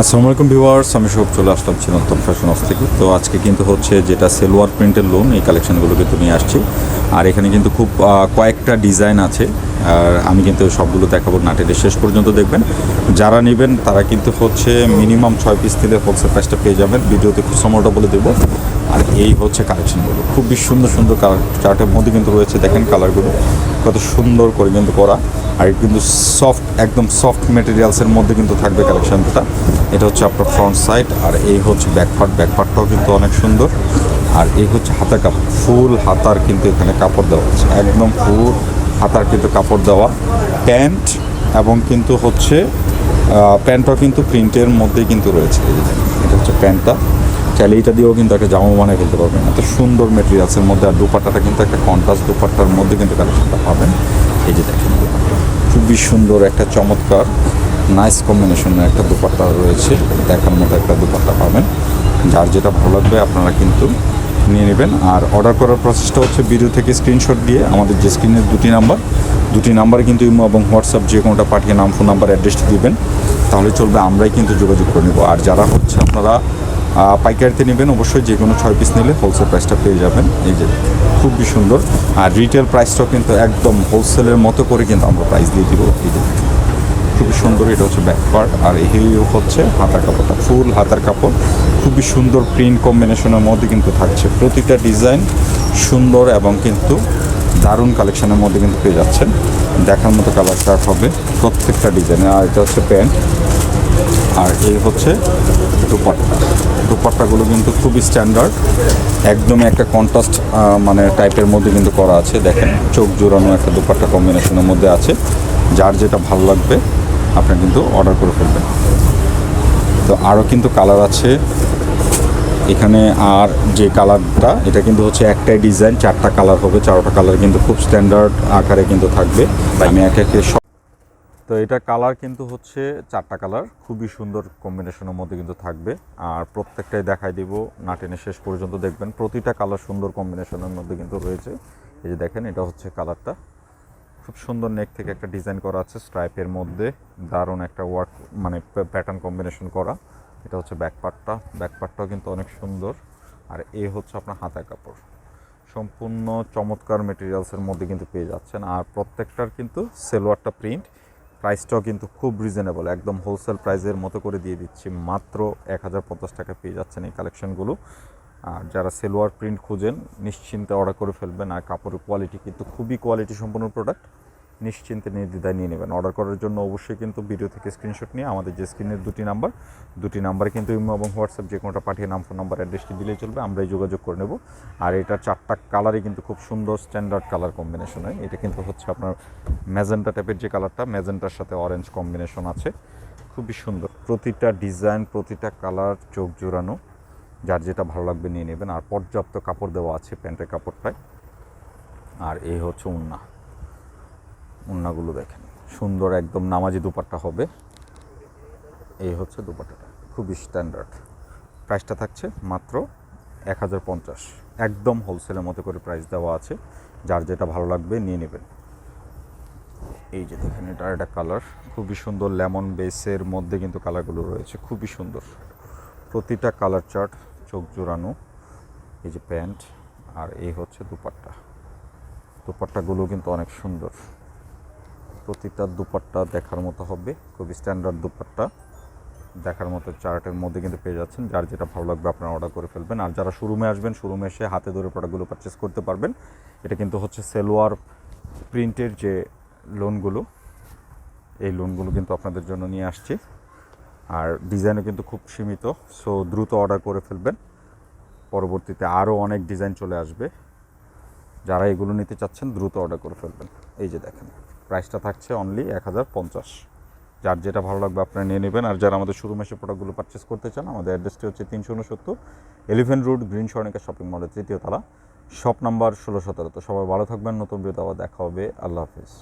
আসসালামু আলাইকুম ভিউয়ার্স, আমি সব চলে আসলাম চিরন্তন ফ্যাশন হাউস থেকে। তো আজকে কিন্তু হচ্ছে যেটা সেলোয়ার প্রিন্টের লোন এই কালেকশানগুলো কিন্তু নিয়ে আসছি। আর এখানে কিন্তু খুব কয়েকটা ডিজাইন আছে। আর আমি কিন্তু সবগুলো দেখাবো নাটের শেষ পর্যন্ত দেখবেন। যারা নেবেন, তারা কিন্তু হচ্ছে মিনিমাম ছয় পিস নিলে হোলসেল প্রাইসটা পেয়ে যাবেন। ভিডিওতে খুব সময়টা বলে দেবো। আর এই হচ্ছে কালেকশনগুলো খুবই সুন্দর সুন্দর কালার চার্টের মধ্যে কিন্তু রয়েছে। দেখেন কালারগুলো কত সুন্দর করে কিন্তু করা। আর কিন্তু সফট একদম সফট মেটেরিয়ালসের মধ্যে কিন্তু থাকবে কালেকশনটা এটা হচ্ছে আপনার ফ্রন্ট সাইড আর এই হচ্ছে ব্যাক পার্ট ব্যাক পার্টটাও কিন্তু অনেক সুন্দর। আর এই হচ্ছে হাতা কাপড়। ফুল হাতার কিন্তু এখানে কাপড় দেওয়া হচ্ছে একদম ফুল হাতার কিন্তু কাপড় দেওয়া, প্যান্ট এবং কিন্তু হচ্ছে প্যান্টটাও কিন্তু প্রিন্টের মধ্যেই কিন্তু রয়েছে। এটা হচ্ছে প্যান্টটা। চাইলে এটা দিয়েও কিন্তু একটা জামা বানিয়ে ফেলতে পারবেন। এত সুন্দর মেটেরিয়ালসের মধ্যে, আর দুপাট্টাটা কিন্তু একটা কন্ট্রাস্ট দুপাট্টার মধ্যে কিন্তু কালেকশনটা পাবেন। এই যে দেখেন খুবই সুন্দর একটা, চমৎকার নাইস কম্বিনেশনের একটা দুপাট্টা রয়েছে। দেখার মতো একটা দুপাট্টা পাবেন। যার যেটা ভালো লাগবে, আপনারা কিন্তু নিয়ে নেবেন। আর অর্ডার করার প্রসেসটা হচ্ছে ভিডিও থেকে স্ক্রিনশট দিয়ে আমাদের যে স্ক্রিনের দুটি নাম্বার দুটি নাম্বারে কিন্তু ইমো এবং হোয়াটসঅ্যাপ যে কোনোটা পাঠিয়ে নাম ফোন নাম্বার অ্যাড্রেসটি দিবেন। তাহলে চলবে, আমরাই কিন্তু যোগাযোগ করে নেব। আর যারা হচ্ছে আপনারা পাইকারিতে নেবেন, অবশ্যই যে কোনো ছয় পিস নিলে হোলসেল প্রাইসটা পেয়ে যাবেন। এই যে খুবই সুন্দর। আর রিটেল প্রাইসটাও কিন্তু একদম হোলসেলের মতো করে কিন্তু আমরা প্রাইস দিয়ে দিব। এই যে খুবই সুন্দর, এটা হচ্ছে ব্যাক পার্ট আর এই হচ্ছে হাতার কাপড়টা ফুল হাতার কাপড়। খুবই সুন্দর প্রিন্ট কম্বিনেশনের মধ্যে কিন্তু থাকছে। প্রতিটা ডিজাইন সুন্দর এবং কিন্তু দারুণ কালেকশনের মধ্যে কিন্তু পেয়ে যাচ্ছেন। দেখার মতো কালার চার্ট হবে প্রত্যেকটা ডিজাইনে আর এটা হচ্ছে প্যান্ট আর এই হচ্ছে দুপাট্টা। দুপাট্টাগুলো কিন্তু খুবই স্ট্যান্ডার্ড একদমই একটা কন্ট্রাস্ট মানে টাইপের মধ্যে কিন্তু করা আছে। দেখেন, চোখ জোড়ানো একটা দুপাট্টা কম্বিনেশনের মধ্যে আছে। যার যেটা ভালো লাগবে, আপনি কিন্তু অর্ডার করে ফেলবেন। তো আরও কিন্তু কালার আছে। এখানে আর যে কালারটা, এটা কিন্তু হচ্ছে একটাই ডিজাইন চারটা কালার হবে, চারটা কালার কিন্তু খুব স্ট্যান্ডার্ড আকারে কিন্তু থাকবে। আমি এক একে তো এটা কালার কিন্তু হচ্ছে চারটা কালার, খুবই সুন্দর কম্বিনেশনের মধ্যে কিন্তু থাকবে। আর প্রত্যেকটাই দেখাই দিব, না টেনে শেষ পর্যন্ত দেখবেন। প্রতিটা কালার সুন্দর কম্বিনেশনের মধ্যে কিন্তু রয়েছে। এই যে দেখেন, এটা হচ্ছে কালারটা। খুব সুন্দর নেক থেকে একটা ডিজাইন করা আছে স্ট্রাইপের মধ্যে। দারুণ একটা ওয়ার্ক মানে প্যাটার্ন কম্বিনেশন করা। এটা হচ্ছে ব্যাক পার্টটা ব্যাক পার্টটাও কিন্তু অনেক সুন্দর। আর এ হচ্ছে আপনার হাতা কাপড়। সম্পূর্ণ চমৎকার মেটেরিয়ালসের মধ্যে কিন্তু পেয়ে যাচ্ছেন। আর প্রত্যেকটার কিন্তু সেলোয়ারটা প্রিন্ট প্রাইসটাও কিন্তু খুব রিজনেবল একদম হোলসেল প্রাইসের মতো করে দিয়ে দিচ্ছি। মাত্র এক হাজার পঞ্চাশ টাকা পেয়ে যাচ্ছেন এই কালেকশনগুলো আর যারা সেলোয়ার প্রিন্ট খুঁজেন, নিশ্চিন্তে অর্ডার করে ফেলবেন। আর কাপড়ের কোয়ালিটি কিন্তু খুবই কোয়ালিটি সম্পন্ন প্রোডাক্ট নিশ্চিন্তে নির্দ্বিধায় নিয়ে নেবেন। অর্ডার করার জন্য অবশ্যই কিন্তু ভিডিও থেকে স্ক্রিনশট নিয়ে আমাদের যে স্ক্রিনের দুটি নাম্বার দুটি নাম্বারে কিন্তু ইমো এবং হোয়াটসঅ্যাপ যে কোনোটা পাঠিয়ে নাম ফোন নাম্বার অ্যাড্রেসটি দিলেই চলবে, আমরাই যোগাযোগ করে নেব। আর এটা চারটা কালারই কিন্তু খুব সুন্দর স্ট্যান্ডার্ড কালার কম্বিনেশন হয়। এটা কিন্তু হচ্ছে আপনার ম্যাজেন্টা টাইপের যে কালারটা ম্যাজেন্টার সাথে অরেঞ্জ কম্বিনেশন আছে। খুবই সুন্দর। প্রতিটা ডিজাইন প্রতিটা কালার চোখ জোড়ানো। যার যেটা ভালো লাগবে নিয়ে নেবেন। আর পর্যাপ্ত কাপড় দেওয়া আছে প্যান্টের কাপড়টায়। আর এই হচ্ছে উন্না। উন্নাগুলো দেখেন। সুন্দর একদম নামাজি দুপাট্টা হবে। এই হচ্ছে দুপাট্টাটা, খুবই স্ট্যান্ডার্ড প্রাইসটা থাকছে মাত্র এক হাজার পঞ্চাশ। একদম হোলসেলের মতো করে প্রাইস দেওয়া আছে। যার যেটা ভালো লাগবে নিয়ে নেবেন। এই যে দেখেন, এটা একটা কালার খুবই সুন্দর লেমন বেসের মধ্যে কিন্তু কালারগুলো রয়েছে। খুবই সুন্দর। প্রতিটা কালার চার্ট চোখ জোড়ানো। এই যে প্যান্ট আর এই হচ্ছে দুপাট্টা। দুপাট্টাগুলো কিন্তু অনেক সুন্দর। প্রতিটা দুপাট্টা দেখার মতো হবে, খুবই স্ট্যান্ডার্ড দুপাট্টা। দেখার মতো চার্টের মধ্যে কিন্তু পেয়ে যাচ্ছেন, যার যেটা ভালো লাগবে আপনারা অর্ডার করে ফেলবেন। আর যারা শোরুমে আসবেন শোরুমে এসে হাতে ধরে প্রোডাক্টগুলো পারচেস করতে পারবেন। এটা কিন্তু হচ্ছে সেলোয়ার প্রিন্টের যে লোনগুলো এই লোনগুলো কিন্তু আপনাদের জন্য নিয়ে আসছি। আর ডিজাইনও কিন্তু খুব সীমিত সো দ্রুত অর্ডার করে ফেলবেন। পরবর্তীতে আরও অনেক ডিজাইন চলে আসবে। যারা এগুলো নিতে চাচ্ছেন, দ্রুত অর্ডার করে ফেলবেন। এই যে দেখেন প্রাইসটা থাকছে অনলি এক হাজার পঞ্চাশ। যার যেটা ভালো লাগবে আপনারা নিয়ে নেবেন। আর যারা আমাদের শুরু মাসে প্রোডাক্টগুলো পারচেস করতে চান, আমাদের অ্যাড্রেসটি হচ্ছে তিনশো উনসত্তর Elephant Road Green Swarnika shopping মলের তৃতীয় তলা। শপ নাম্বার ষোলো সতেরো। তো সবাই ভালো থাকবেন, নতুন বিরত আবার দেখা হবে। আল্লাহ হাফিজ।